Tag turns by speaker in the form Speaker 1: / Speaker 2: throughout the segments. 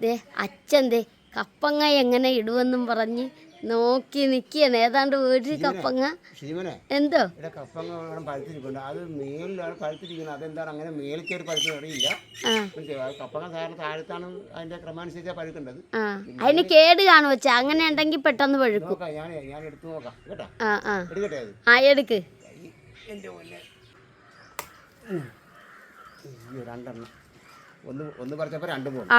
Speaker 1: ദേ അച്ഛൻ ദേ കപ്പങ്ങ എങ്ങനെ ഇടുവെന്നും പറഞ്ഞ് നോക്കി നിൽക്കുകയാണ് ഏതാണ്ട് ഒരു കപ്പങ്ങ? എന്തോ?
Speaker 2: കപ്പങ്ങ പഴുത്തിരിക്കുന്നുണ്ട് അത് മേലിലാണ് പഴുത്തിരിക്കുന്നത് അതെന്താണ് അങ്ങനെ പഴുത്ത് അറിയില്ല. കപ്പങ്ങ സാറിന് താഴത്താണ് അതിന്റെ ക്രമാനുസരിച്ചാണ് പഴുക്കേണ്ടത്.
Speaker 1: ആ. അതിന് കേട് കാണും വെച്ചാ അങ്ങനെ ഉണ്ടെങ്കിൽ പെട്ടെന്ന് പഴുക്കും.
Speaker 2: ഞാൻ ഞാൻ എടുത്ത് നോക്കാം. കേട്ടോ? എടുക്കട്ടെ
Speaker 1: ആ എടുക്ക്.
Speaker 2: രണ്ടെണ്ണം. ഒന്ന് ഒന്ന് പറിച്ചപ്പോൾ രണ്ട് മൂന്ന്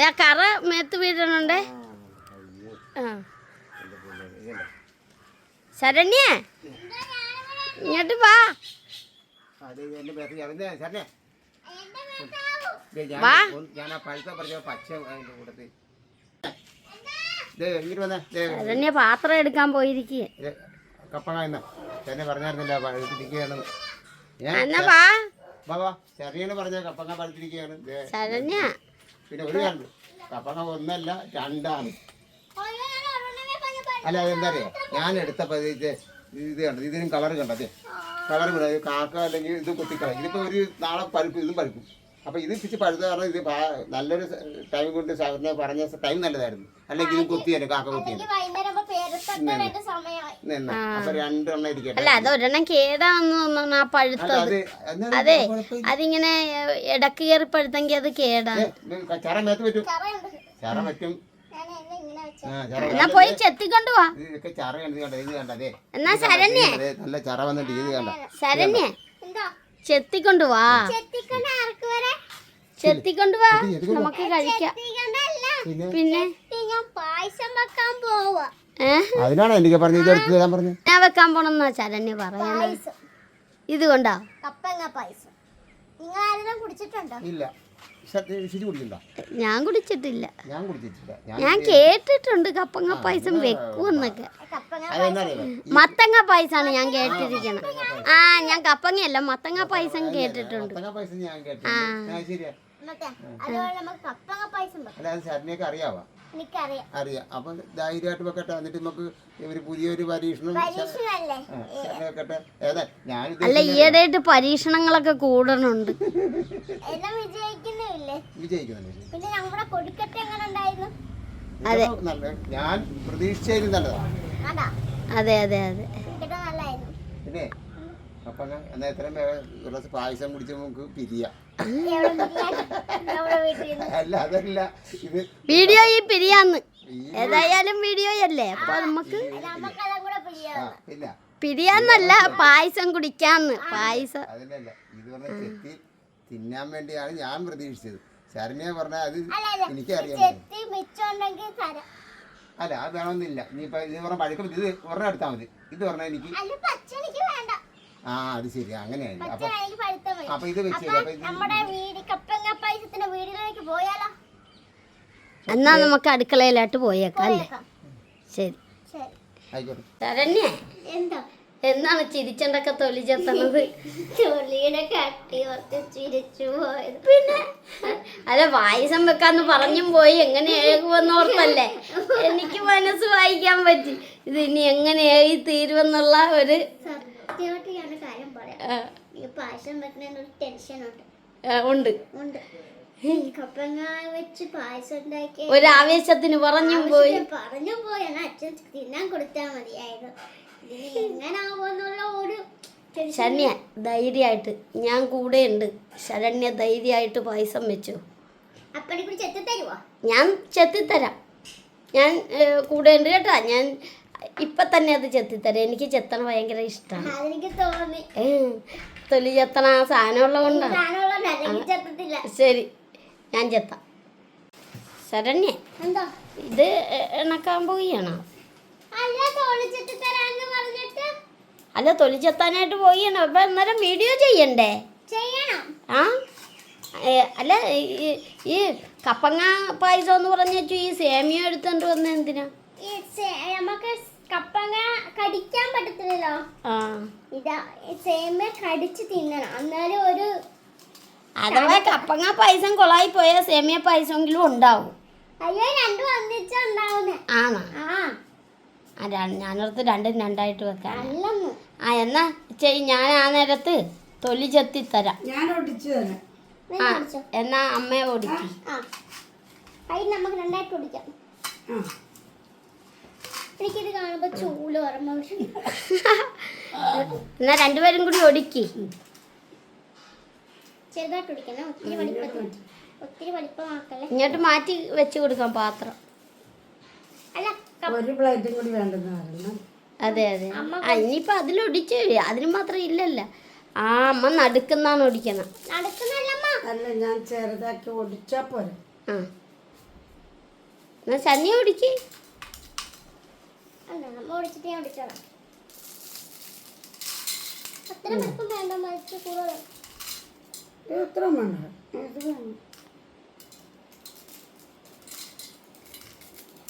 Speaker 1: ആ കറ മേത്ത് വീഴണുണ്ട്.
Speaker 2: ആ
Speaker 1: ശരണ്യേ ഇങ്ങോട്ട് വാ. ശരണ്യ. പാത്രം എടുക്കാൻ പോയിരിക്കുക
Speaker 2: എന്നാ
Speaker 1: വാ. ശരണ്യ.
Speaker 2: പിന്നെ ഒരു കണ്ട് കപ്പങ്ങ ഒന്നല്ല രണ്ടാണ്. അല്ല അതെന്താ അറിയോ? ഞാൻ എടുത്തപ്പോൾ ഇത് ഇത് കണ്ടത് ഇതിനും കളർ കണ്ടത് കളർ കാക്ക അല്ലെങ്കിൽ ഇത് കുത്തിക്കളയും. ഇതിപ്പോ ഒരു നാളെ പഴുക്കും ഇതും പഴുക്കും. അപ്പോൾ ഇത് ഇച്ചിരി പഴുത്ത കാരണം ഇത് നല്ലൊരു ടൈം കൊണ്ട് സാറിനെ പറഞ്ഞ ടൈം നല്ലതായിരുന്നു. അല്ലെങ്കിൽ ഇതും കുത്തിയാണ് കാക്ക കുത്തിയാണ് നിന്ന് അപ്പോൾ രണ്ടെണ്ണം ഇരിക്കട്ടെ.
Speaker 1: അല്ല അത് ഒരെണ്ണം കേടാന്ന് തോന്നുന്നു ആ പഴുത്തത്.
Speaker 2: അത്.
Speaker 1: അതിങ്ങനെ ഇടയ്ക്ക് കയറി പഴുത്തെങ്കിൽ അത് കേടാണ്
Speaker 2: ചറ പറ്റും
Speaker 1: എന്നാ പോയി ചെത്തിക്കൊണ്ട് വാ. എന്നാ ശരണ്യ?
Speaker 2: നല്ല ചറ വന്നിട്ട് ഇത് കണ്ട?
Speaker 1: ശരണ്യ? ചെത്തിക്കൊണ്ട് വാ. ചെത്തിക്കൊണ്ട് വാ. നമുക്ക് കഴിക്കാം.
Speaker 2: പിന്നെ?
Speaker 3: പായസം വെക്കാൻ പോവാ.
Speaker 2: അതിനാണ് എനിക്ക് പറഞ്ഞു തരാൻ പറഞ്ഞു
Speaker 1: ഞാൻ വെക്കാൻ പോണെന്നാ ശരണ്യ പറയണത്
Speaker 3: പായസം.
Speaker 1: ഇത് കൊണ്ടാ?
Speaker 3: കപ്പങ്ങ പായസം. നിങ്ങൾ ആരെല്ലാം കുടിച്ചിട്ടുണ്ടോ?
Speaker 2: ഇല്ല.
Speaker 1: ഞാൻ കുടിച്ചിട്ടില്ല.
Speaker 2: ഞാൻ കുടിച്ചിട്ടില്ല. ഞാൻ
Speaker 1: കേട്ടിട്ടുണ്ട് കപ്പങ്ങ പായസം വെക്കുമെന്നൊക്കെ മത്തങ്ങ പായസമാണ് ഞാൻ കേട്ടിരിക്കണം ആ ഞാൻ കപ്പങ്ങയല്ല മത്തങ്ങ പായസം കേട്ടിട്ടുണ്ട്.
Speaker 2: ആ. ശരിയാ.
Speaker 3: അതുപോലെ നമുക്ക് കപ്പങ്ങ പായസം
Speaker 2: അറിയാവാ. അറിയാം. അപ്പം ധൈര്യമായിട്ട് വെക്കട്ടെ. എന്നിട്ട് നമുക്ക് ഒരു പുതിയൊരു പരീക്ഷണം വെക്കട്ടെ. ഏതാ ഞാൻ
Speaker 1: അല്ല ഈയിടെയായിട്ട് പരീക്ഷണങ്ങളൊക്കെ കൂടണുണ്ട്.
Speaker 3: എല്ലാം വിജയിക്കുന്നില്ലേ?
Speaker 2: വിജയിക്കുന്നുണ്ട്
Speaker 3: പിന്നെ നമ്മുടെ കൊടിക്കട്ട എങ്ങനെ ഉണ്ടായിരുന്നു
Speaker 2: നല്ല ഞാൻ പ്രതീക്ഷിച്ചതിലും നല്ലതാണ്
Speaker 3: അതാ.
Speaker 1: അതെ അതെ
Speaker 2: പിന്നെ അപ്പം എന്നാൽ എത്രയും വേഗം ഒരു പായസം കുടിച്ച് നമുക്ക് പിരിയാം. അല്ല അതല്ല. ഇത്
Speaker 1: വീഡിയോ ഈ പിരിയാന്ന്. ഏതായാലും വീഡിയോ അല്ലേ? അപ്പൊ നമുക്ക്
Speaker 2: ഇല്ല.
Speaker 1: പിരിയാന്നല്ല പായസം കുടിക്കാന്ന്. പായസം.
Speaker 2: അതിനല്ല. ഇത് പറഞ്ഞ ചെത്തി തിന്നാൻ വേണ്ടിയാണ് ഞാൻ പ്രതീക്ഷിച്ചത്. ശരണ്യ പറഞ്ഞ അത് എനിക്കറിയാം അല്ല. അത് വേണമെന്നില്ല. ഇനിയിപ്പോൾ ഇത് പറഞ്ഞ പഴക്കം ഇത് ഒരെണ്ണം എടുത്താൽ മതി. ഇത് പറഞ്ഞ എനിക്ക് ആ അത് ശരി.
Speaker 3: അങ്ങനെയാണ്
Speaker 2: അപ്പൊ അപ്പൊ ഇത് വെച്ച്
Speaker 1: എന്നാ നമുക്ക് അടുക്കളയിലോട്ട് പോയേക്കാം അല്ലേ? ശരി.
Speaker 3: ശരി.
Speaker 2: ആയിക്കോട്ടെ.
Speaker 1: ശരണ്യ
Speaker 3: എന്താ?
Speaker 1: എന്നാണ് ചിരിച്ചണ്ടൊക്കെ തൊലിച്ചെത്തണത്
Speaker 3: ചുള്ളിയുടെ കട്ടി ഓർത്ത് ചിരിച്ചു പോയത്.
Speaker 1: പിന്നെ? അല്ല വായുസം വെക്കാന്ന് പറഞ്ഞും പോയി. എങ്ങനെ ഏകുമെന്ന് ഓർത്തല്ലേ? എനിക്ക് മനസ്സ് വായിക്കാൻ പറ്റി. ഇത് ഇനി എങ്ങനെ ഏകി തീരുമെന്നുള്ള ഒരു
Speaker 3: സത്യമായിട്ട് ഞാൻ കാര്യം പറയാം. ഈ പായസം ഉണ്ട്.
Speaker 1: ഉണ്ട്.
Speaker 3: കപ്പങ്ങ വെച്ച് പായസം ഉണ്ടാക്കി
Speaker 1: ഒരു ആവേശത്തിന് പറഞ്ഞു പോയി.
Speaker 3: പറഞ്ഞു പോയി. അച്ഛൻ തിന്നാൻ കൊടുത്താൽ മതിയായിരുന്നു ഇതിന് എങ്ങനാവുമെന്നുള്ള ഒരു
Speaker 1: ശരണ്യ ധൈര്യമായിട്ട്. ഞാൻ കൂടെ ഉണ്ട്. ശരണ്യ ധൈര്യമായിട്ട് പായസം വെച്ചു. ഞാൻ ചെത്തിത്തരാം. ഞാൻ കൂടെ ഉണ്ട് കേട്ടാ. ഞാൻ ഇപ്പം തന്നെ അത് ചെത്തിത്തരാം. എനിക്ക് ചെത്തൻ ഭയങ്കര ഇഷ്ടമാണ്
Speaker 3: അതെനിക്ക് തോന്നി.
Speaker 1: തൊലി ചെത്തണ ആ സാധനമുള്ളത് കൊണ്ടാണ്
Speaker 3: സാധനമുള്ള അല്ലെങ്കിൽ
Speaker 1: ശരി ഞാൻ ചെത്താം. ശരണ്യ
Speaker 3: എന്താ?
Speaker 1: ഇത് ഇണക്കാൻ പോവുകയാണോ?
Speaker 3: അല്ല
Speaker 1: തൊലി ചെത്താനായിട്ട് പോവുകയാണോ? അപ്പം അന്നേരം വീഡിയോ ചെയ്യണ്ടേ?
Speaker 3: ചെയ്യണം.
Speaker 1: ആ അല്ല ഈ- കപ്പങ്ങ പായസം എന്ന് പറഞ്ഞു ഈ സേമിയ എടുത്തോണ്ട് വന്ന എന്തിനാ?
Speaker 3: നമുക്ക് കപ്പങ്ങ കടിക്കാൻ പറ്റത്തില്ലല്ലോ.
Speaker 1: ആ.
Speaker 3: ഇതാ ഈ സേമിയ കടിച്ച് തിന്നണം. എന്നാലും ഒരു
Speaker 1: അഥവാ കപ്പങ്ങ പായസം കൊളായി പോയ സേമിയ പായസമെങ്കിലും ഉണ്ടാവും.
Speaker 3: അയ്യോ രണ്ടും ഒന്നിച്ചുണ്ടാവുന്നേ
Speaker 1: ആണോ?
Speaker 3: ആ.
Speaker 1: ഞാനോർത്ത് രണ്ടും രണ്ടായിട്ട് വെക്കാം.
Speaker 3: അല്ലെന്ന്.
Speaker 1: ആ എന്നാ ചെയ് ഞാൻ ആ നേരത്ത് തൊലി ചെത്തി തരാം. ആ എന്നാ അമ്മയെ ഓടിക്കും
Speaker 3: നമുക്ക് രണ്ടായിട്ട് ഓടിക്കാം എനിക്കിത് കാണുമ്പോ ചൂൽ ഓർമ്മ വരും.
Speaker 1: എന്നാ രണ്ടുപേരും കൂടി ഒടുക്കി
Speaker 3: ചെറുതായിട്ട് ഒടിക്കണം ഒത്തിരി വലിപ്പത്തിൽ ഒത്തിരി വലിപ്പമാക്കല്ലേ?
Speaker 1: ഇങ്ങോട്ട് മാറ്റി വെച്ച് കൊടുക്കാം പാത്രം.
Speaker 3: അല്ല
Speaker 4: ഒരു പ്ലേറ്റും കൂടി വേണ്ടെന്ന് പറഞ്ഞു
Speaker 1: അതെ അതെ. ആ ഇനിയിപ്പോൾ അതിലൊടിച്ച് അതിന് മാത്രം ഇല്ലല്ല. ആ അമ്മ നടുക്കുന്നാണ് ഒടിക്കണം
Speaker 4: അല്ല ഞാൻ ചെറുതാക്കി ഒടിച്ചാ പോരെ.
Speaker 1: ആ. എന്നാ ശനി ഒടിക്ക്
Speaker 3: ഓടിച്ചിട്ട് ഞാൻ ഓടിച്ചോളാം അത്ര വലിപ്പം വേണ്ട മരിച്ചു കൂടുതൽ
Speaker 4: ഇത് എത്ര വേണ്ട.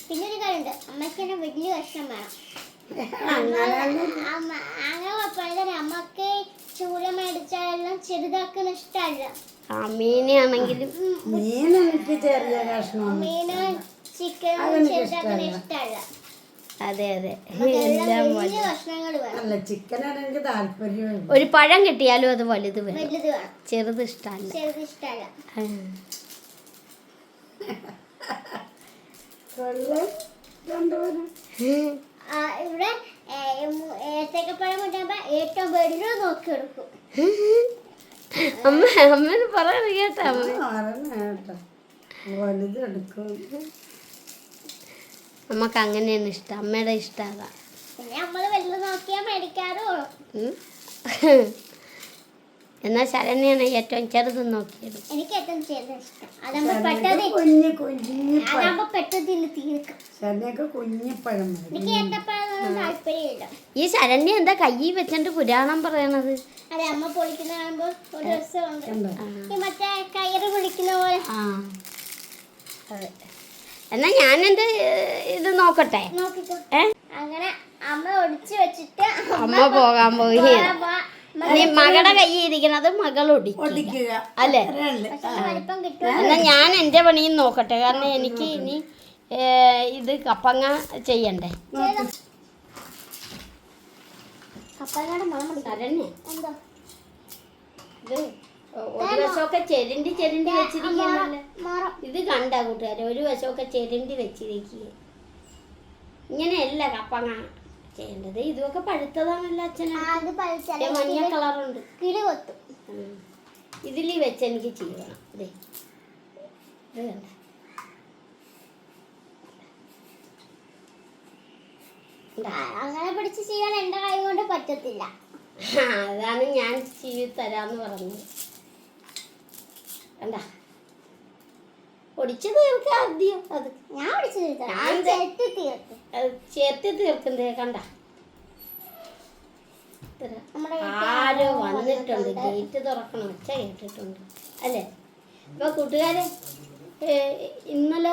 Speaker 3: പിന്നെ ഒരു കാര്യമുണ്ട്. അമ്മയ്ക്ക് തന്നെ വലിയ കഷ്ണം വേണം. അമ്മ അങ്ങനെ കുഴപ്പമില്ല. അമ്മയ്ക്ക് ചൂര മേടിച്ചാലും ചെറുതാക്കുന്ന ഇഷ്ടമല്ല.
Speaker 1: മീനാണെങ്കിലും
Speaker 4: മീൻ എനിക്ക് ചെറിയ കഷ്ണം
Speaker 3: മീന് ചിക്കനും
Speaker 4: അതെനിക്ക്
Speaker 3: ചെറുതാക്കുന്ന
Speaker 4: ഇഷ്ടമല്ല.
Speaker 1: അതെ അതെ. എല്ലാം
Speaker 3: വലിയ
Speaker 4: അല്ല ചിക്കനാണ് എനിക്ക് താല്പര്യമില്ല
Speaker 1: ഒരു പഴം കിട്ടിയാലും അത് വലുത് വേണം.
Speaker 3: വലുത്
Speaker 1: ചെറുത് ഇഷ്ടമല്ല.
Speaker 3: ചെറുത് ഇഷ്ടമല്ല.
Speaker 1: ആ.
Speaker 4: കൊള്ളാം.
Speaker 3: ആ, ഇവിടെ ഏത്തക്കപ്പഴം ഏറ്റവും വലുത് നോക്കി എടുക്കും.
Speaker 1: അമ്മ കേട്ടാ അമ്മ.
Speaker 4: കേട്ടോ. വലുതെടുക്കും
Speaker 1: നമുക്ക് അങ്ങനെയാണ് ഇഷ്ടം. അമ്മയുടെ ഇഷ്ടം അതാ.
Speaker 3: പിന്നെ നമ്മൾ വലുത് നോക്കിയാൽ മേടിക്കാറുള്ളൂ.
Speaker 1: ഉം. എന്നാ ശരണ്യാണ് ഏറ്റവും ചെറുത് നോക്കിയത്.
Speaker 3: എനിക്ക് ഏറ്റവും ചെറുത് ഇഷ്ടം.
Speaker 1: ഈ ശരണ്യ എന്താ കൈ വെച്ചിട്ട് പുരാണം പറയണത്?
Speaker 3: അതെ അമ്മ പൊളിക്കുന്ന കാണുമ്പോൾ ഒരു രസമുണ്ട്.
Speaker 4: കണ്ടോ
Speaker 3: ഈ മറ്റേ കയറ് പൊളിക്കുന്ന പോലെ.
Speaker 1: ആ. അതെ. എന്നാ ഞാൻ എന്റെ ഇത് നോക്കട്ടെ? ഏ?
Speaker 3: അങ്ങനെ അമ്മ ഒടിച്ചു വെച്ചിട്ട്
Speaker 1: അമ്മ പോകാൻ പോയി. നീ മകളുടെ കൈ ഇരിക്കണത് മകൾ ഒടിക്കുക അല്ലേ? എന്നാ ഞാൻ എന്റെ പണിയും നോക്കട്ടെ. കാരണം എനിക്ക് ഇനി ഇത് കപ്പങ്ങ ചെയ്യണ്ടേ.
Speaker 3: കപ്പങ്ങടെ മണം
Speaker 1: തരണേ.
Speaker 3: എന്തോ?
Speaker 1: ഇത് ഒരു വശമൊക്കെ ചെരുണ്ടി ചെരുണ്ടി
Speaker 3: വെച്ചിരിക്കുന്നല്ലേ
Speaker 1: ഇത് കണ്ട കൂട്ടുകാരെ ഒരു വശമൊക്കെ ചെരുണ്ടി വെച്ചിരിക്കുക ഇങ്ങനെയല്ല കപ്പങ്ങ ചെയ്യേണ്ടത്. ഇതൊക്കെ പഴുത്തതാണല്ലോ അച്ഛനെ. മഞ്ഞ കളറുണ്ട്.
Speaker 3: കിളി കൊത്തും.
Speaker 1: ഇതിൽ വെച്ച് എനിക്ക് ചെയ്യണം. അതെ ഇത് കണ്ട.
Speaker 3: അങ്ങനെ പിടിച്ച് ചെയ്യാൻ എന്റെ കൈ കൊണ്ട് പറ്റത്തില്ല.
Speaker 1: അതാണ് ഞാൻ ചെയ്തു തരാന്ന് പറഞ്ഞത്. കണ്ട ഒടിച്ചു തീർക്കാം ആദ്യം. അത്
Speaker 3: ഞാൻ ഒടിച്ചു തീർക്കാം
Speaker 1: ഞാൻ ദേ-
Speaker 3: ചെത്തി തീർക്കും
Speaker 1: തീർക്കുന്നേ കണ്ട. ആരോ വന്നിട്ടുണ്ട്. ഗേറ്റ് തുറക്കണം. ഒച്ച കേട്ടിട്ടുണ്ട്. അല്ലേ? അപ്പൊ കൂട്ടുകാരെ ഇന്നലെ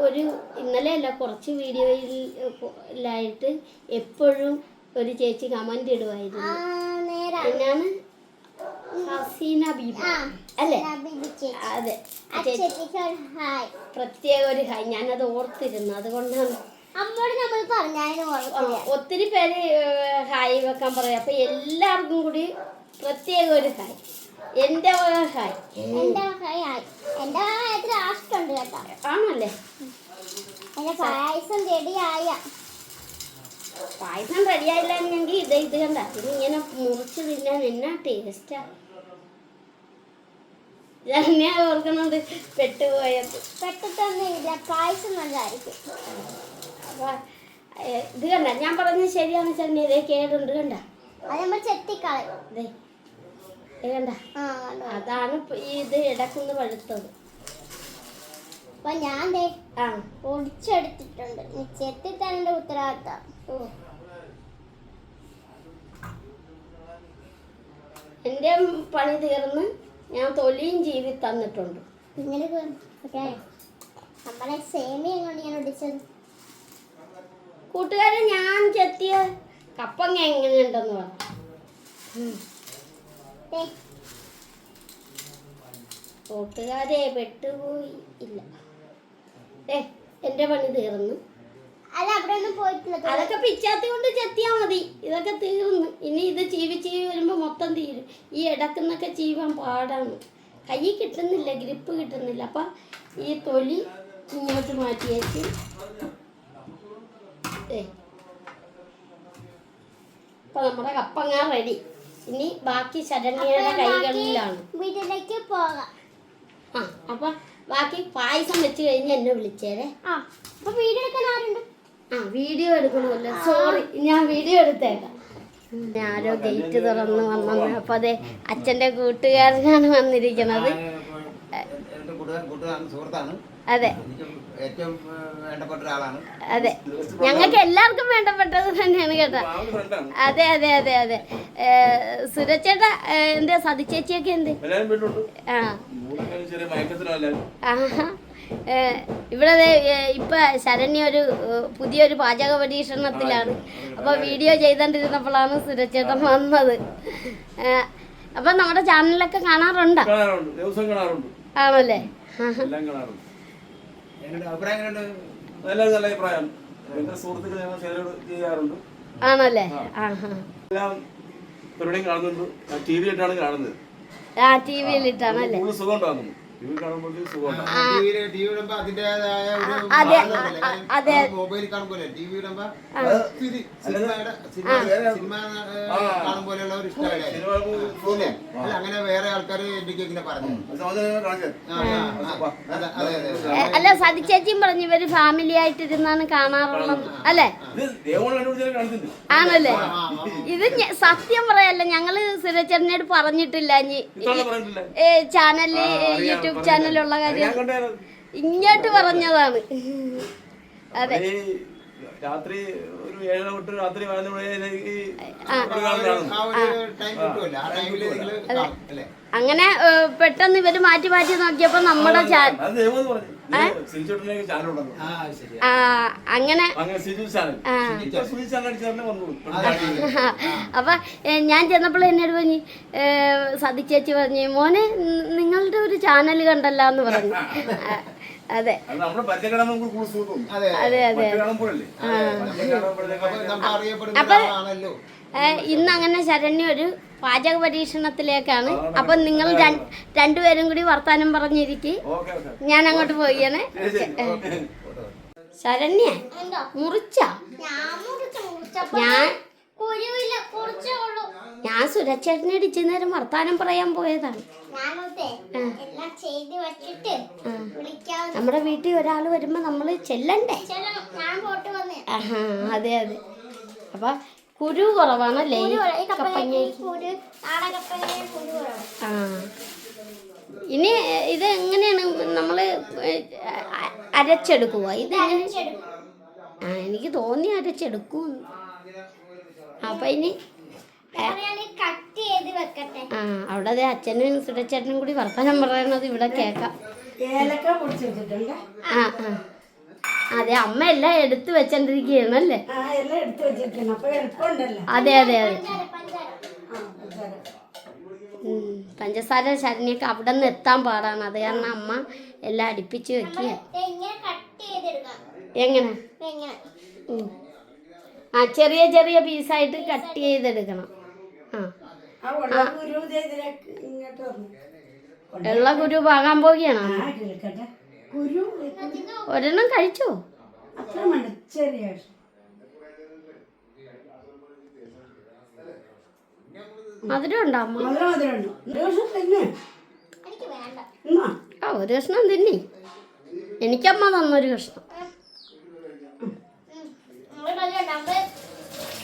Speaker 1: ഒരു ഇന്നലെ അല്ല കുറച്ച് വീഡിയോയിലായിട്ട് എപ്പോഴും ഒരു ചേച്ചി കമന്റ് ഇടുമായിരുന്നു എന്നാണ്? ഹസീന ബീബി. അല്ലേ? അതെ. പ്രത്യേക ഒരു ഹായ്. ഞാനത് ഓർത്തിരുന്നു. അതുകൊണ്ടാണ്.
Speaker 3: അമ്മോട് നമ്മൾ പറഞ്ഞാലും
Speaker 1: ഒത്തിരി പേര് ഹായ് വെക്കാൻ പറയാം. അപ്പൊ എല്ലാവർക്കും കൂടി പ്രത്യേക ഒരു ഹായ്. എന്റെ ഹായ്.
Speaker 3: എന്റെ ഹായ് ഹായ്. എന്റെ ലാസ്റ്റ് ഉണ്ട് കേട്ടോ.
Speaker 1: ആണല്ലേ?
Speaker 3: എന്റെ പായസം റെഡിയായ.
Speaker 1: പായസം റെഡിയായില്ലെങ്കിൽ ഇത് ഇത് കണ്ട. ഇത് ഇങ്ങനെ മുറിച്ച് തിന്നാൻ എന്നാ ടേസ്റ്റാ ഞാൻ ഓർക്കുന്നുണ്ട് പെട്ടുപോയത്
Speaker 3: പെട്ടിട്ടൊന്നുമില്ല പായസം നല്ലതായിരിക്കും.
Speaker 1: ഇത് കണ്ട ഞാൻ പറഞ്ഞത് ശരിയാണെന്ന് ചെന്നെ ഇതേ കേടുണ്ട് കണ്ട?
Speaker 3: അത് നമ്മൾ ചെത്തിക്കളയും.
Speaker 1: അതാണ് ഇത് ഇടക്കുന്ന് പഴുത്തത്.
Speaker 3: അപ്പൊ ഞാൻ
Speaker 1: ആ.
Speaker 3: ഒടിച്ചെടുത്തിട്ടുണ്ട് എന്റെ ഉത്തരവാദിത്തം.
Speaker 1: എന്റെ പണി തീർന്ന് ഞാൻ തൊലിയും ജീവി തന്നിട്ടുണ്ട്.
Speaker 3: നമ്മളെ സേമിയ കൊണ്ട് ഞാൻ ഒടിച്ചത്
Speaker 1: കൂട്ടുകാരെ ഞാൻ ചെത്തിയ കപ്പങ്ങ എങ്ങനെയുണ്ടെന്ന്
Speaker 3: പറഞ്ഞു
Speaker 1: കൂട്ടുകാരെ പെട്ടുപോയി. ഇല്ല. ഏ എന്റെ പണി തീർന്നു
Speaker 3: അല്ല അവിടെ ഒന്നും പോയിട്ടില്ല
Speaker 1: അതൊക്കെ പിച്ചാത്തി കൊണ്ട് ചെത്തിയാ മതി. ഇതൊക്കെ തീർന്നു. ഇനി ഇത് ചീവി ചീവി വരുമ്പോൾ മൊത്തം തീരും. ഈ ഇടക്കുന്നൊക്കെ ചീവാൻ പാടാണ്. കൈ കിട്ടുന്നില്ല ഗ്രിപ്പ് കിട്ടുന്നില്ല. അപ്പം ഈ തൊലി ഇങ്ങോട്ട് മാറ്റിയേച്ച്. അപ്പൊ നമ്മുടെ കപ്പങ്ങ റെഡി ഇനി ബാക്കി ശരണ്യയുടെ കൈകളിലാണ്.
Speaker 3: വീട്ടിലേക്ക് പോകാം.
Speaker 1: ആ അപ്പം ബാക്കി പായസം വെച്ച് കഴിഞ്ഞ് എന്നെ വിളിച്ചേരെ.
Speaker 3: ആ അപ്പൊ വീടെടുക്കാൻ ആരുണ്ട്?
Speaker 1: ആ വീഡിയോ എടുക്കണമല്ലോ. സോറി ഞാൻ വീഡിയോ എടുത്തേക്കാം. ഞാനോ ഗേറ്റ് തുറന്ന് വന്നു. അപ്പൊ അതെ അച്ഛന്റെ കൂട്ടുകാരനാണ് വന്നിരിക്കുന്നത്. അതെ. അതെ. ഞങ്ങൾക്ക് എല്ലാവർക്കും വേണ്ടപ്പെട്ടത് തന്നെയാണ് കേട്ടോ. അതെ അതെ അതെ അതെ. സുരച്ചേട്ട എന്താ സതിച്ചേച്ചിയൊക്കെ
Speaker 5: വീട്ടിലുണ്ട്.
Speaker 1: ആ. ആഹാ. ഇവിടെ ഇപ്പൊ ശരണ്യ ഒരു പുതിയൊരു പാചക പരീക്ഷണത്തിലാണ്. അപ്പൊ വീഡിയോ ചെയ്തോണ്ടിരുന്നപ്പോഴാണ് സുരച്ചേട്ടൻ വന്നത്. അപ്പൊ നമ്മുടെ ചാനലൊക്കെ കാണാറുണ്ടോ? ആണല്ലേ? ആണല്ലേ?
Speaker 5: കാണുന്നുണ്ട്. ടി വിയിലിട്ടാണ് കാണുന്നത്.
Speaker 1: ആ ടി വിയിലിട്ടാണല്ലേ
Speaker 5: സുഖം ഉണ്ടാകുന്നു
Speaker 1: അതെ,
Speaker 2: മൊബൈലിൽ കാണുമ്പോൾ ടി വി ഇടുമ്പോ സിനി- സിനിമയുടെ സിനിമ സിനിമ കാണും പോലെയുള്ള ഒരു ഇഷ്ടമല്ലേ? അങ്ങനെ വേറെ ആൾക്കാർ എനിക്ക് ഇങ്ങനെ പറഞ്ഞു.
Speaker 1: അല്ല സതിച്ചേച്ചിയും പറഞ്ഞു ഇവർ ഫാമിലി ആയിട്ട് ഇരുന്നാണ് കാണാറുള്ളത് അല്ലെ? ആണല്ലേ? ഇത് സത്യം പറയല്ല ഞങ്ങൾ സുരച്ചേട്ടനോട് പറഞ്ഞിട്ടില്ല ചാനലിൽ യൂട്യൂബ് ചാനലുള്ള കാര്യം ഇങ്ങോട്ട് പറഞ്ഞതാണ്. അതെ
Speaker 5: രാത്രി ഏഴര തൊട്ട് രാത്രി പതിനൊന്ന് മണി ഈ
Speaker 1: അങ്ങനെ പെട്ടെന്ന് ഇവർ മാറ്റി മാറ്റി നോക്കിയപ്പോ നമ്മുടെ അങ്ങനെ
Speaker 5: അങ്ങനെ സിജു ചാനൽ.
Speaker 1: ആ.
Speaker 5: ചാനൽ അടിച്ചാൽ വന്നോളൂ
Speaker 1: അപ്പൊ ഞാൻ ചെന്നപ്പോൾ എന്നോട് പറഞ്ഞു സതി ചേച്ചി പറഞ്ഞു മോനെ നിങ്ങളുടെ ഒരു ചാനൽ കണ്ടല്ലോ എന്ന് പറഞ്ഞു. അതെ.
Speaker 2: അപ്പൊ
Speaker 1: ഇന്ന് അങ്ങനെ ശരണ്യ ഒരു പാചക പരീക്ഷണത്തിലേക്കാണ്. അപ്പൊ നിങ്ങൾ രണ്ട്- രണ്ടുപേരും കൂടി വർത്താനം പറഞ്ഞിരിക്കും. ഞാൻ അങ്ങോട്ട് പോയിയാണ് ശരണ്യ
Speaker 3: എന്തോ
Speaker 1: മുറിച്ച?
Speaker 3: ഞാൻ
Speaker 1: ഞാൻ സുരക്ഷേട്ടനെ ഇടിച്ചു നേരം വർത്താനം പറയാൻ പോയതാണ്. നമ്മുടെ വീട്ടിൽ ഒരാൾ വരുമ്പോ നമ്മൾ ചെല്ലണ്ടേ? ആഹാ അതെ അതെ. അപ്പൊ കുരു കുറവാണല്ലേ
Speaker 3: കപ്പങ്ങ
Speaker 1: ആ. ഇനി ഇത് എങ്ങനെയാണ് നമ്മൾ അരച്ചെടുക്കുക ഇത് ആ എനിക്ക് തോന്നി അരച്ചെടുക്കും അപ്പൊ ഇനി
Speaker 3: പറയാണെങ്കിൽ കട്ട് ചെയ്ത് വെക്കട്ടെ.
Speaker 1: ആ അവിടെ അതെ അച്ഛനും സുരച്ചേട്ടനും കൂടി വർത്തമാനം പറയണത് ഇവിടെ കേക്കാം.
Speaker 4: ഏലക്ക പൊടിച്ച് വെച്ചിട്ടുണ്ട്.
Speaker 1: ആ ആ. അതെ അമ്മ എല്ലാം എടുത്തു വെച്ചോണ്ടിരിക്കുകയാണ് അല്ലേ?
Speaker 4: ആ എല്ലാം എടുത്ത് വെച്ചിട്ടുണ്ട് അപ്പൊ എളുപ്പമുണ്ടല്ലോ.
Speaker 1: അതെ അതെ അതെ. പഞ്ചസാര ശരണിയൊക്കെ അവിടെ നിന്ന് എത്താൻ പാടാണ്. അത് കാരണം അമ്മ എല്ലാം അടുപ്പിച്ച് വെക്കുക എങ്ങനെ. ആ ചെറിയ ചെറിയ പീസായിട്ട് കട്ട് ചെയ്തെടുക്കണം. ആ.
Speaker 4: ആ ഉള്ള കുരു
Speaker 1: പാകാൻ
Speaker 4: പോകുകയാണോ കുരു
Speaker 1: ഒരെണ്ണം കഴിച്ചോ. മധുരം ഉണ്ടോ ആ ഒരു കഷ്ണം തിന്നി. എനിക്കമ്മ തന്നൊരു കഷ്ണം
Speaker 3: നമ്മൾ മധുരമുണ്ട് നമ്മൾ
Speaker 4: നല്ല മധുരമുണ്ട്
Speaker 1: ഉം.
Speaker 4: അല്ല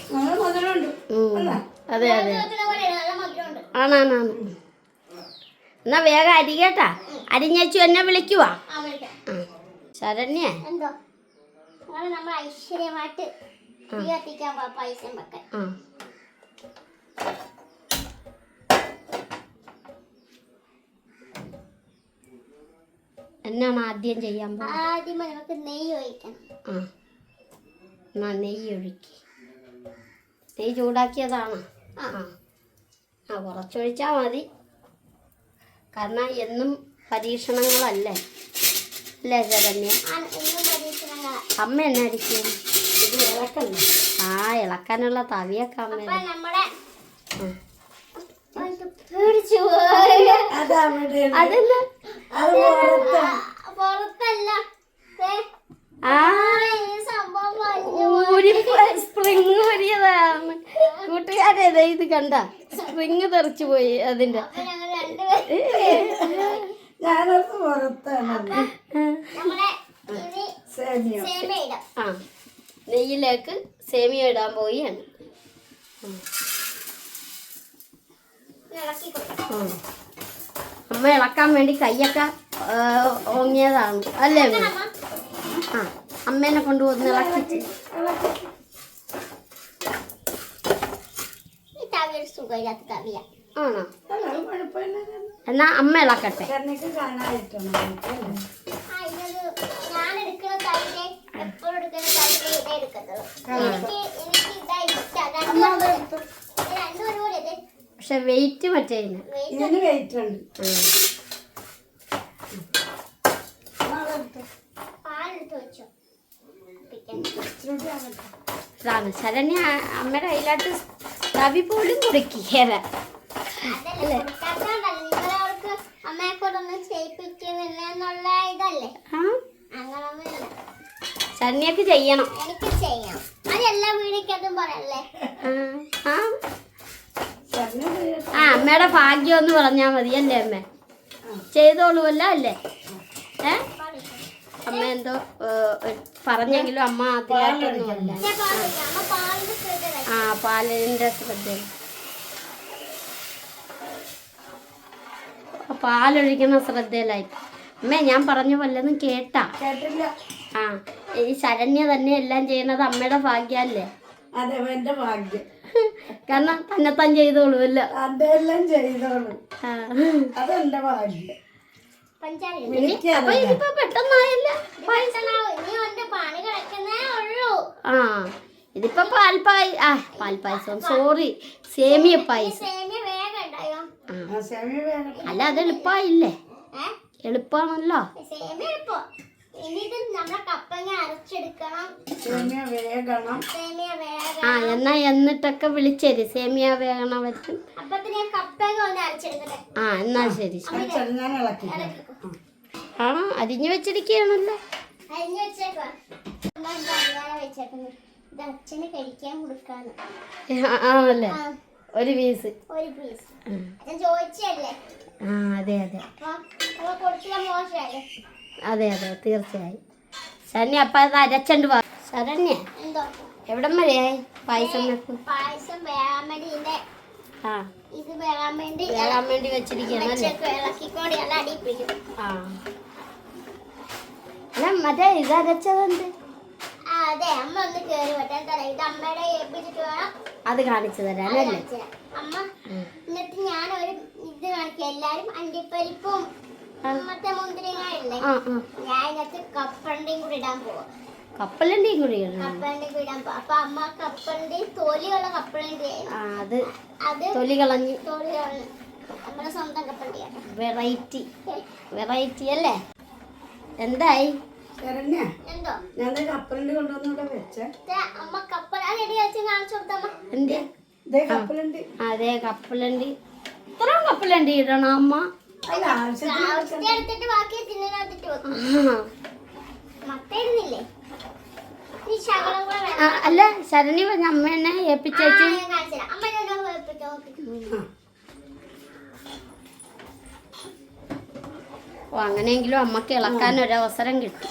Speaker 1: അതെ അതെ. ആണാണാണ് എന്നാ വേഗം അരികേട്ടാ അരിഞ്ഞേച്ചു എന്നെ വിളിക്കുവാ.
Speaker 3: ആ വിളിക്കാം.
Speaker 1: ആ. ശരണ്യ.
Speaker 3: എന്തോ? അങ്ങനെ നമ്മൾ ഐശ്വര്യമായിട്ട് തീ കത്തിക്കാൻ പോ- പൈസ വെക്കാൻ.
Speaker 1: എന്നാണ് ആദ്യം ചെയ്യാൻ പോകുന്നത്
Speaker 3: ആദ്യം നമുക്ക് നെയ്യ് ഒഴിക്കണം.
Speaker 1: ആ. എന്നാ നെയ്യ് ഒഴുക്കി. നെയ്യ് ചൂടാക്കിയതാണ്. ആ. ആ കുറച്ചൊഴിച്ചാൽ മതി. കാരണം എന്നും പരീക്ഷണങ്ങളല്ലേ? അല്ലേ
Speaker 3: പരീക്ഷണങ്ങളാ.
Speaker 1: അമ്മ എന്നെ അടിക്കും? ഇത് ഇളക്കണ്ടേ ആ ഇളക്കാനുള്ള തവിയൊക്കെ അമ്മ
Speaker 3: അപ്പൊ പുറത്തല്ല. ഉം.
Speaker 1: ഊരി സ്പ്രിങ് പൊരിയതാണ് കൂട്ടുകാരെ ഇത് കണ്ട. സ്പ്രിങ് തെറിച്ചു പോയി അതിന്റെ.
Speaker 4: ഞാനത് പുറത്താണ്
Speaker 1: ആ നെയ്യിലേക്ക് സേമിയ ഇടാൻ പോവുകയാണ്. അമ്മ ഇളക്കാൻ വേണ്ടി കൈയൊക്കെ ഓങ്ങിയതാണ്. അല്ലേ ആ. അമ്മേനെ കൊണ്ടുവന്ന് ഇളക്കിച്ച് ആണോ? എന്നാ അമ്മ ഇളക്കട്ടെ.
Speaker 4: പക്ഷെ വെയിറ്റ് മറ്റേ
Speaker 3: വെയിറ്റ് ഇന്നത് ഞാൻ എടുക്കുന്ന തവിലെ എപ്പോഴും എടുക്കുന്ന തവിലെ ഇതേ എടുക്കത്തുള്ളൂ എനിക്ക് എനിക്ക് ഇതാ ഇഷ്ടം രണ്ടും ഒരുപോലെ ഇത് രണ്ടും ഒരുപോലെ ഇത്
Speaker 1: പക്ഷെ വെയിറ്റ് മറ്റേതിന്
Speaker 3: വെയിറ്റ്
Speaker 4: ഇതിന് വെയിറ്റ് ഉണ്ട് അതെടുത്ത്.
Speaker 3: പാലെടുത്ത് വെച്ചോ പിക്കാൻ
Speaker 4: ഇച്ചിരി അങ്ങോട്ട്.
Speaker 1: ശരണ്യ അമ്മയുടെ കയ്യിലാട്ട് തവി പോലും
Speaker 3: അങ്ങനൊന്നുമില്ല.
Speaker 1: ശരണ്യക്ക് ചെയ്യണം.
Speaker 3: എനിക്ക് ചെയ്യാം പറയല്ലേ
Speaker 1: ആ, അമ്മയുടെ ഭാഗ്യം എന്ന് പറഞ്ഞാൽ മതി അല്ലേ അമ്മ? ചെയ്തോളൂല്ല അല്ലേ? ഏ? അമ്മ എന്തോ പറഞ്ഞെങ്കിലും അമ്മ
Speaker 3: അതിലായിട്ടൊന്നുമല്ല
Speaker 1: ആ പാലിന്റെ ശ്രദ്ധ. പാലൊഴിക്കുന്ന ശ്രദ്ധയിലായി. അമ്മേ ഞാൻ പറഞ്ഞു വല്ലതും കേട്ടാ?
Speaker 4: കേട്ടില്ല.
Speaker 1: ആ ഈ ശരണ്യ തന്നെ എല്ലാം ചെയ്യണത് അമ്മയുടെ ഭാഗ്യല്ലേ?
Speaker 4: അതെ എന്റെ ഭാഗ്യം.
Speaker 1: കാരണം തന്നെത്താൻ ചെയ്തോളൂ
Speaker 4: അല്ല? അതെല്ലാം ചെയ്തോളൂ. അതെന്റെ ഭാഗ്യം.
Speaker 1: ആ ഇതിപ്പോ പാൽപ്പായ ആ പാൽപ്പായസം സോറി സേമിയ പായസം.
Speaker 3: സേമിയ വേഗം
Speaker 4: ആ. സേമിയ വേണം
Speaker 1: അല്ല അത് എളുപ്പമായില്ലേ
Speaker 3: എളുപ്പാണല്ലോ.
Speaker 1: എളുപ്പമാണല്ലോ
Speaker 3: സേമിയ എളുപ്പം. ഇനി ഇത് നമ്മളെ കപ്പങ്ങ അരച്ചെടുക്കണം.
Speaker 4: സേമിയ വേഗണം.
Speaker 3: സേമിയ വേഗം
Speaker 1: ആ എന്നാ എന്നിട്ടൊക്കെ വിളിച്ചേര്. സേമിയ വേഗണ
Speaker 3: അപ്പത്തിന് കപ്പങ്ങ ഒന്ന് അരച്ചെടുക്കട്ടെ.
Speaker 1: ആ എന്നാ ശരി ശരി. ആ അരിഞ്ഞു വെച്ചിരിക്കുകയാണല്ലോ.
Speaker 3: അരിഞ്ഞു വെച്ചേക്കാം അച്ഛന് കഴിക്കാൻ കൊടുക്കാന്ന്.
Speaker 1: ആണല്ലേ? ഒരു പീസ്
Speaker 3: ഒരു പീസ് ചോദിച്ചല്ലേ
Speaker 1: ആ അതെ അതെ. അതെ അതെ തീർച്ചയായും. ശരണ്യ അപ്പൊ അത് അരച്ചണ്ട് വാ. ശരണ്യ എവിടെ വരെയായി പായസം
Speaker 3: പായസം വേണ്ടി
Speaker 1: ആ.
Speaker 3: ഇത് ഇളക്കിക്കോടി അല്ല അടി
Speaker 1: ആ. മറ്റേ ഇത് അരച്ചതെന്ത്
Speaker 3: അതെ
Speaker 1: കാണിച്ചു
Speaker 3: തരാം
Speaker 1: തരാനല്ലേ
Speaker 3: അമ്മ എന്നിട്ട് ഞാൻ ഒരു ഇത് കാണിക്കാം. എല്ലാരും അണ്ടിപ്പരിപ്പും മറ്റേ മുന്തിരിങ്ങയില്ലേ? ഞാൻ ഇതിനകത്ത് കപ്പണ്ടിയും കൂടി ഇടാൻ പോവാം.
Speaker 1: കപ്പലണ്ടിയും കൂടി
Speaker 3: കപ്പലണ്ടിയും കൂടി ഇടാൻ പോവാം. അപ്പൊ അമ്മ കപ്പലണ്ടി തൊലിയുള്ള കപ്പലണ്ടി
Speaker 1: അത്
Speaker 3: അത്
Speaker 1: തൊലി കളഞ്ഞ്
Speaker 3: തൊലിയുള്ള നമ്മുടെ സ്വന്തം കപ്പലണ്ടിയാണ്
Speaker 1: വെറൈറ്റി. വെറൈറ്റി അല്ലേ? എന്തായി?
Speaker 4: ശരണ്യ ഞാൻ കൊണ്ടുവന്ന് ഇവിടെ വെച്ചേ.
Speaker 3: അമ്മ
Speaker 1: എന്നെ
Speaker 4: ഇതേ കപ്പലുണ്ട്.
Speaker 1: അതെ കപ്പലണ്ടി. ഇത്ര കപ്പലണ്ടി ഇടണം അമ്മ.
Speaker 4: അല്ല ആവശ്യത്തിന്
Speaker 3: ആവശ്യത്തെ എടുത്തിട്ട് ബാക്കി തിന്നിനകത്തിട്ട് വെക്കും
Speaker 1: ആ.
Speaker 3: മത്തയിരുന്നില്ലേ ഈ ശകലം കൂടെ വേണം
Speaker 1: ആ, അല്ല ശരണി പറഞ്ഞ അമ്മേനെ
Speaker 3: ആ,
Speaker 1: ഏൽപ്പിച്ചേച്ചു
Speaker 3: ഞാൻ കാണിച്ചു തരാം അമ്മ ഇതൊന്ന് വേപ്പിച്ചോ നോക്ക്.
Speaker 1: ഓ അങ്ങനെയെങ്കിലും അമ്മയ്ക്ക് ഇളക്കാൻ ഒരു അവസരം കിട്ടും.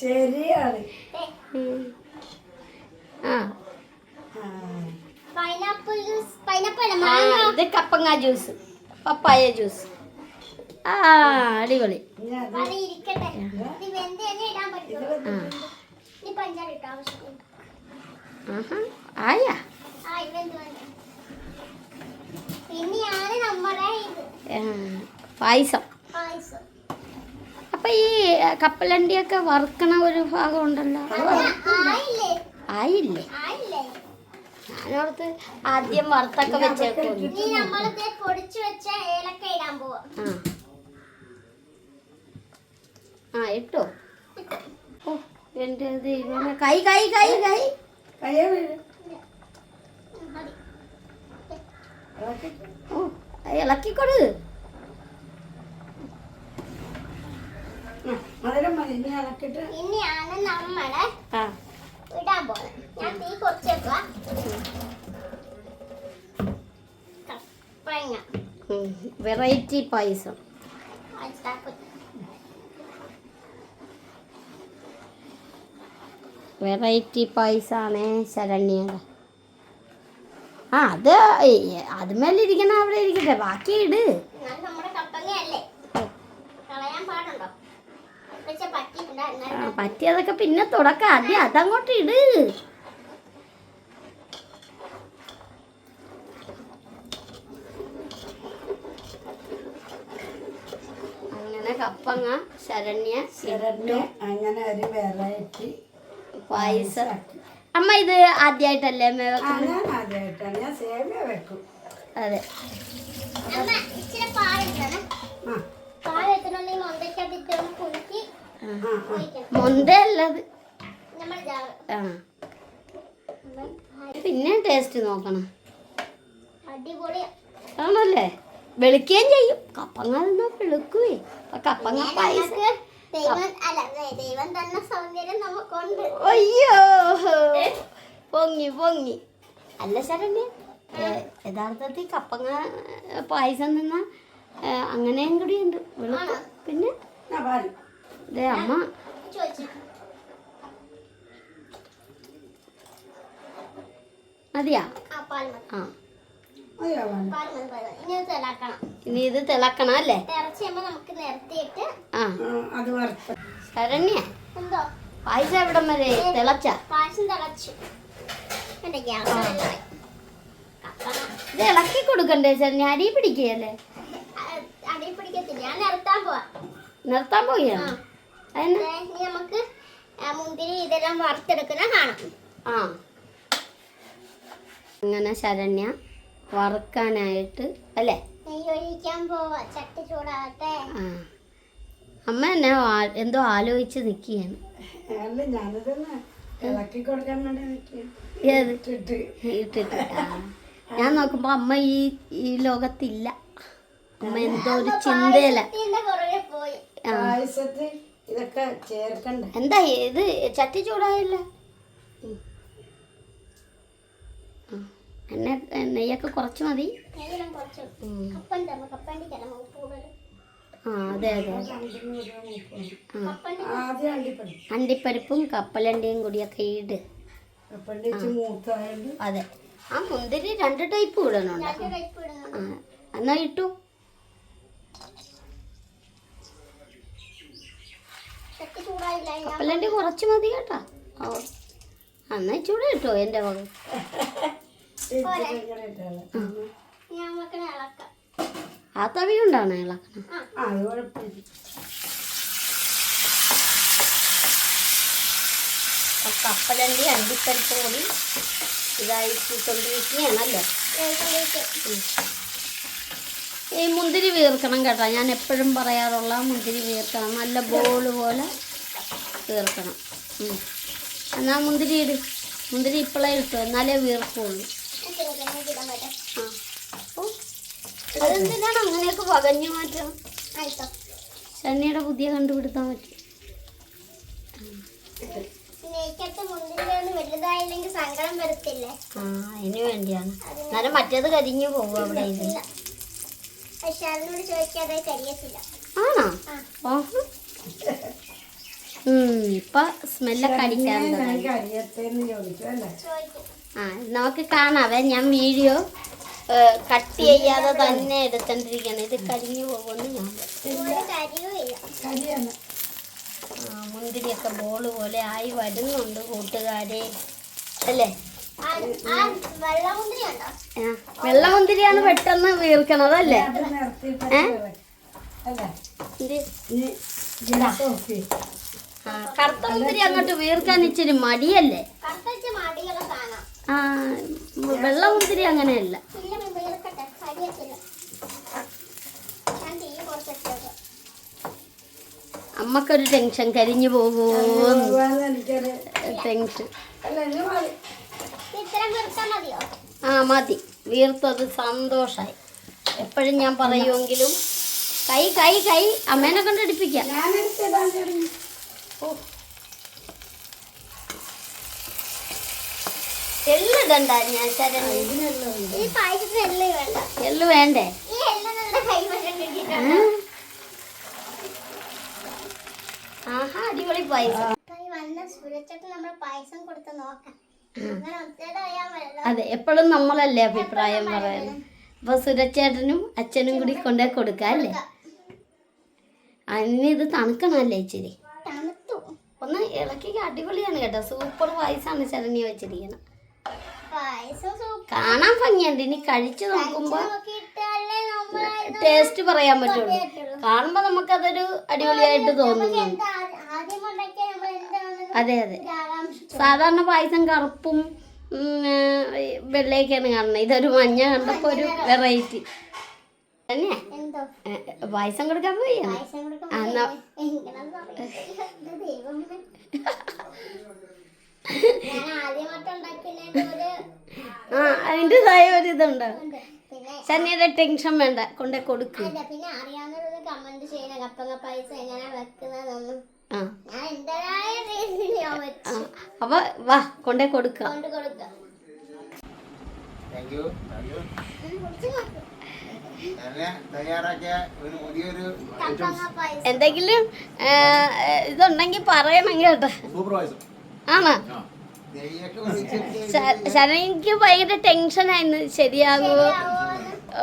Speaker 4: ശരിയാണ്.
Speaker 1: ആ.
Speaker 3: പൈനാപ്പിൾ ജ്യൂസ് പൈനാപ്പിൾ മാങ്ങ.
Speaker 1: ഇത് കപ്പങ്ങ ജ്യൂസ് പപ്പായ ജ്യൂസ് ആ അടിപൊളി. ആയാ.
Speaker 3: പിന്നെയാണ് നമ്മുടെ ഇത്.
Speaker 1: ആ, പായസം. അപ്പൊ ഈ കപ്പലണ്ടിയൊക്കെ വറുക്കണ ഒരു ഭാഗം ഉണ്ടല്ലോ.
Speaker 3: ആയില്ലേ?
Speaker 1: ഞാനോർത്ത് ആദ്യം വറുത്തൊക്കെ വെച്ചേക്കും ആ. ഇട്ടോ. ഓ എന്റെ ദൈവമേ. കൈ കൈ കൈ കൈ.
Speaker 4: ഇളക്കി.
Speaker 1: ഓ ഇളക്കിക്കൊടു.
Speaker 4: മധുരം മതി. ഇനി ഇളക്കിട്ട്
Speaker 3: ഇനിയാണ് നമ്മൾ
Speaker 1: ആ.
Speaker 3: ഇടാൻ പോകുന്നത് ഞാൻ തീ കുറച്ച് വെക്കുക കപ്പങ്ങ
Speaker 1: വെറൈറ്റി പായസം. വെറൈറ്റി പായസമാണ് ശരണ്യ. ആ അത് ഇരിക്കണം അവിടെ ഇരിക്കട്ടെ. ബാക്കി ഇട്
Speaker 3: എന്നാൽ നമ്മുടെ കപ്പങ്ങയല്ലേ കളയാൻ പാടുണ്ടോ പക്ഷെ പറ്റിയിട്ടുണ്ട്
Speaker 1: ആ,
Speaker 3: എന്നാലും
Speaker 1: പറ്റിയതൊക്കെ പിന്നെ തുടക്കം. ആദ്യം അതങ്ങോട്ട് ഇട്. അങ്ങനെ കപ്പങ്ങ ശരണ്യ
Speaker 4: ശരണ്യ അങ്ങനെ ഒരു വെറൈറ്റി
Speaker 1: പായസം. അമ്മ ഇത് ആദ്യായിട്ടല്ലേ അമ്മ വെക്കുന്നത്?
Speaker 4: ആദ്യമായിട്ടാണ് ഞാൻ സേമിയ വെക്കും.
Speaker 1: അതെ.
Speaker 3: അമ്മ ഇച്ചിരി പാലിട്ടാണ് എത്തണമെങ്കിൽ മൊന്തയ്ക്കകത്ത് കുലുക്കി
Speaker 4: ആ. ആ
Speaker 1: പിന്നെ ടേസ്റ്റ് നോക്കണം. ആണല്ലേ? വെളുക്കുകയും ചെയ്യും. കപ്പങ്ങ വെളുക്കുവേ. കപ്പങ്ങ പായസ.
Speaker 3: ദൈവം അല്ല ദൈ- സൗന്ദര്യം നമുക്കുണ്ട്.
Speaker 1: അയ്യോ. പൊങ്ങി പൊങ്ങി. അല്ല ശരണ്യ. ഏ, യഥാർത്ഥത്തിൽ കപ്പങ്ങ പായസം നിന്ന അങ്ങനെയും കൂടി ഉണ്ട്. പിന്നെ ദേ അമ്മ മതിയാ
Speaker 3: ആ പാൽ മതി
Speaker 1: ആ
Speaker 4: മതിയോ പാൽ
Speaker 3: പാൽ മതി പാൽ ഇനി
Speaker 1: ഇത് തിളക്കണം അല്ലേ ശരണ്യ പായസം എവിടം വരെ തിളച്ച ഇത് ഇളക്കി കൊടുക്കണ്ടേ ശരണ്യ പിടിക്കുകയല്ലേ
Speaker 3: അടി പിടിക്കത്തില്ല ഞാൻ നിർത്താൻ പോവാ
Speaker 1: നിർത്താൻ പോവുകയാണ്
Speaker 3: നമുക്ക് മുന്തിരി ഇതെല്ലാം വറുത്തെടുക്കുന്ന കാണാം.
Speaker 1: ആ. അങ്ങനെ ശരണ്യ വറുക്കാനായിട്ട് അല്ലേ?
Speaker 3: പോവാ ചട്ടി ചൂടാകട്ടെ.
Speaker 1: അമ്മ എന്നെ എന്തോ ആലോചിച്ച് നിൽക്കുകയാണ്
Speaker 4: ഇട്ടിട്ട്.
Speaker 1: ഇട്ടിട്ട്. ഞാൻ നോക്കുമ്പോ അമ്മ ഈ ഈ ലോകത്തില്ല. അമ്മ എന്തോ ഒരു ചിന്തയില.
Speaker 3: പോയി.
Speaker 4: ഇതൊക്കെ ചേർക്കണ്ട?
Speaker 1: എന്താ ഇത് ചട്ടി ചൂടായില്ല? എന്നെ. നെയ്യൊക്കെ കുറച്ച് മതി. ആ അതെ അതെ. അണ്ടിപ്പരിപ്പും. കപ്പലണ്ടിയും കൂടിയൊക്കെ ഇട്. അതെ. ആ മുന്തിരി രണ്ട് ടൈപ്പ് ഇടണുണ്ട്
Speaker 3: രണ്ട് ടൈപ്പ് ഇടുന്നുണ്ട്.
Speaker 1: ആ എന്നാ ഇട്ടു
Speaker 3: ചട്ടി ചൂടായില്ല ഞാൻ
Speaker 1: കപ്പലണ്ടി കുറച്ച് മതി കേട്ടാ. ഓ അന്നാ ചൂട് കിട്ടോ എന്റെ വക. ആ തവി കൊണ്ടാണ് ഇളക്കണം? കപ്പലണ്ടി അണ്ടിപ്പരിപ്പ് കൂടി ഇതായിക്കൊണ്ടിരിക്കുകയാണല്ലോ ഉം. ഈ മുന്തിരി വീർക്കണം കേട്ടോ. ഞാൻ എപ്പോഴും പറയാറുള്ള മുന്തിരി വീർക്കണം. നല്ല ബോൾ പോലെ വീർക്കണം ഉം. എന്നാ മുന്തിരി ഇട്. മുന്തിരി ഇപ്പോഴേ ഇട്ടു. എന്നാലേ വീർക്കുള്ളൂ അതെന്തിനാണ് അങ്ങനെയൊക്കെ പകഞ്ഞു
Speaker 3: മാറ്റം
Speaker 1: ശനിയുടെ പുതിയ കണ്ടുപിടുത്താൻ പറ്റും. അതിന് വേണ്ടിയാണ്. എന്നാലും മറ്റേത് കരിഞ്ഞു പോകും അവിടെ ഇത്?
Speaker 3: ഇല്ല. പക്ഷെ അതിനോട് ചോദിക്കാതെ കരിയത്തില്ല.
Speaker 1: ആണോ. ഓഹോ. ഇപ്പൊ സ്മെല്ലൊക്കെ അടിക്കാൻ ആ നമുക്ക് കാണാവേ ഞാൻ വീഡിയോ കട്ട് ചെയ്യാതെ തന്നെ എടുത്തോണ്ടിരിക്കണം ഇത് കരിഞ്ഞു പോകുമെന്ന് ഞാൻ മുന്തിരിയൊക്കെ ബോൾ പോലെ ആയി വരുന്നുണ്ട് കൂട്ടുകാരെ. അല്ലേ?
Speaker 3: ആ ആ വെള്ള മുന്തിരി ഉണ്ടോ
Speaker 1: ആ, വെള്ള മുന്തിരിയാണ് പെട്ടെന്ന് വീർക്കണത് അല്ലേ?
Speaker 4: അത്
Speaker 1: കറുത്ത മുന്തിരി അങ്ങോട്ട് വീർക്കാൻ ഇച്ചിരി മടിയല്ലേ? ആ വെള്ള മുന്തിരി അങ്ങനെയല്ല അമ്മക്കൊരു ടെൻഷൻ കരിഞ്ഞു പോകുമോ ടെൻഷൻ. ആ മതി. വീർത്തത് സന്തോഷായി. എപ്പോഴും ഞാൻ പറയുമെങ്കിലും കൈ കൈ കൈ അമ്മേനെ കൊണ്ട് എള്ള് വേണ്ടേ. ആഹാ അടിപൊളി പായസം. അതെ എപ്പോഴും നമ്മളല്ലേ അഭിപ്രായം പറയുന്നത് അപ്പൊ സുരച്ചേട്ടനും അച്ഛനും കൂടി കൊണ്ടേ കൊടുക്കാം അല്ലേ? ആ, ഇനി ഇത് തണുക്കണമല്ലേ ഇച്ചിരി? ഒന്ന് ഇളക്കി അടിപൊളിയാണ് കേട്ടോ. സൂപ്പർ പായസമാണ് ശരണ്യ വെച്ചിരിക്കുന്നത്. കാണാൻ ഭംഗിയുണ്ട്. ഇനി കഴിച്ചു നോക്കുമ്പോ ടേസ്റ്റ് പറയാൻ പറ്റുള്ളൂ. കാണുമ്പോ നമുക്കതൊരു അടിപൊളിയായിട്ട് തോന്നുന്നു അതെ അതെ. സാധാരണ പായസം കറുപ്പും വെള്ളയൊക്കെയാണ് കാണുന്നത്. ഇതൊരു മഞ്ഞ കണ്ടപ്പോ ഒരു വെറൈറ്റി തന്നെ?
Speaker 3: എന്തോ?
Speaker 1: പായസം കൊടുക്കാൻ പോയി? ആ,
Speaker 3: അതിന്റെതായ ഒരു
Speaker 1: ഇതുണ്ട്. സന്നിയുടെ ടെൻഷൻ വേണ്ട കൊണ്ടേ കൊടുക്കും.
Speaker 3: പിന്നെ കമന്റ് ചെയ്യണം. കപ്പങ്ങ പായസം
Speaker 1: അപ്പൊ വാ കൊണ്ടേ കൊടുക്കാം.
Speaker 3: കൊണ്ട് കൊടുക്കാം.
Speaker 1: എന്തെങ്കിലും ഇതുണ്ടെങ്കിൽ പറയണം കേട്ടോ. ആണോ? ശരണിക്ക് ഭയങ്കര ടെൻഷനായിരുന്നു ശരിയാകുമോ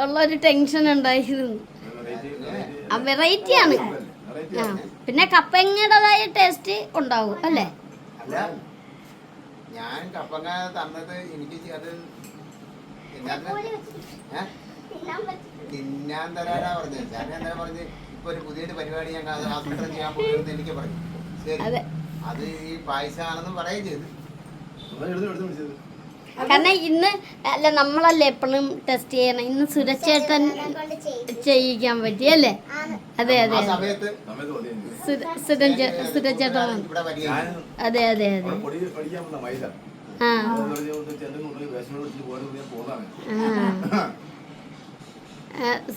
Speaker 1: ഉള്ളൊരു ടെൻഷൻ ഉണ്ടായിരുന്നു.
Speaker 5: വെറൈറ്റി
Speaker 1: ആ വെറൈറ്റി ആണ്. ആ പിന്നെ കപ്പങ്ങയുടേതായ ടേസ്റ്റ് ഉണ്ടാവും അല്ലേ?
Speaker 2: ഞാൻ കപ്പങ്ങ തന്നത് എനിക്ക് അത് തിന്നാൻ തരാനാ പറഞ്ഞത്. ഞാൻ എന്താ പറഞ്ഞ് ഇപ്പൊ ഒരു പുതിയൊരു പരിപാടി ഞാൻ ആസൂത്രണം ചെയ്യാൻ പോകുന്നത് എനിക്ക് പറഞ്ഞു. ശരി.
Speaker 1: അത്.
Speaker 2: ഈ പായസമാണെന്ന് പറയുകയും ചെയ്തു.
Speaker 1: കാരണം ഇന്ന് അല്ല നമ്മളല്ലേ എപ്പോഴും ടെസ്റ്റ് ചെയ്യണം? ഇന്ന്
Speaker 3: സുരക്ഷേട്ടൻ
Speaker 1: ചെയ്യിക്കാൻ പറ്റി
Speaker 3: അല്ലേ?
Speaker 1: അതെ
Speaker 2: ആ
Speaker 1: അതെ.
Speaker 2: സമയത്ത്?
Speaker 5: സമയത്ത് മതി. എനിക്ക്.
Speaker 1: സുര- സുരജ സുരച്ചേട്ടൻ
Speaker 2: ഇവിടെ വരികയും
Speaker 5: ഞാൻ
Speaker 2: ചെയ്തു.
Speaker 1: അതെ അതെ അതെ. ആ.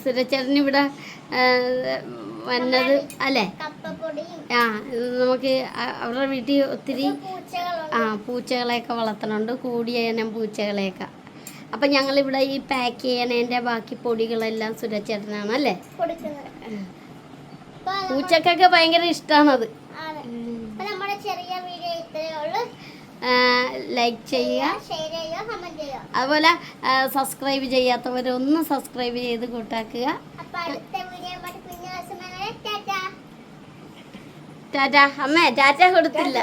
Speaker 1: സുരച്ചേട്ടൻ ഇവിടെ വന്നത് അല്ലേ? ആ നമുക്ക് അവരുടെ വീട്ടിൽ ഒത്തിരി ആ പൂച്ചകളെയൊക്കെ വളർത്തണുണ്ട്. കൂടിയേനം പൂച്ചകളെയൊക്കെ. അപ്പം ഞങ്ങളിവിടെ ഈ പാക്ക് ചെയ്യണതിന്റെ ബാക്കി പൊടികളെല്ലാം സുരച്ചേട്ടനാണ് അല്ലേ? പൂച്ചക്കൊക്കെ ഭയങ്കര ഇഷ്ടമാണത്
Speaker 3: നമ്മുടെ ചെറിയ വീഡിയോ ഇത്രയേ ഉള്ളൂ.
Speaker 1: ലൈക്ക് ചെയ്യുക. അതുപോലെ സബ്സ്ക്രൈബ് ചെയ്യാത്തവരൊന്ന് സബ്സ്ക്രൈബ് ചെയ്ത് കൂട്ടാക്കുക.
Speaker 3: ടാറ്റാ.
Speaker 1: അമ്മേ ടാറ്റ കൊടുത്തില്ല.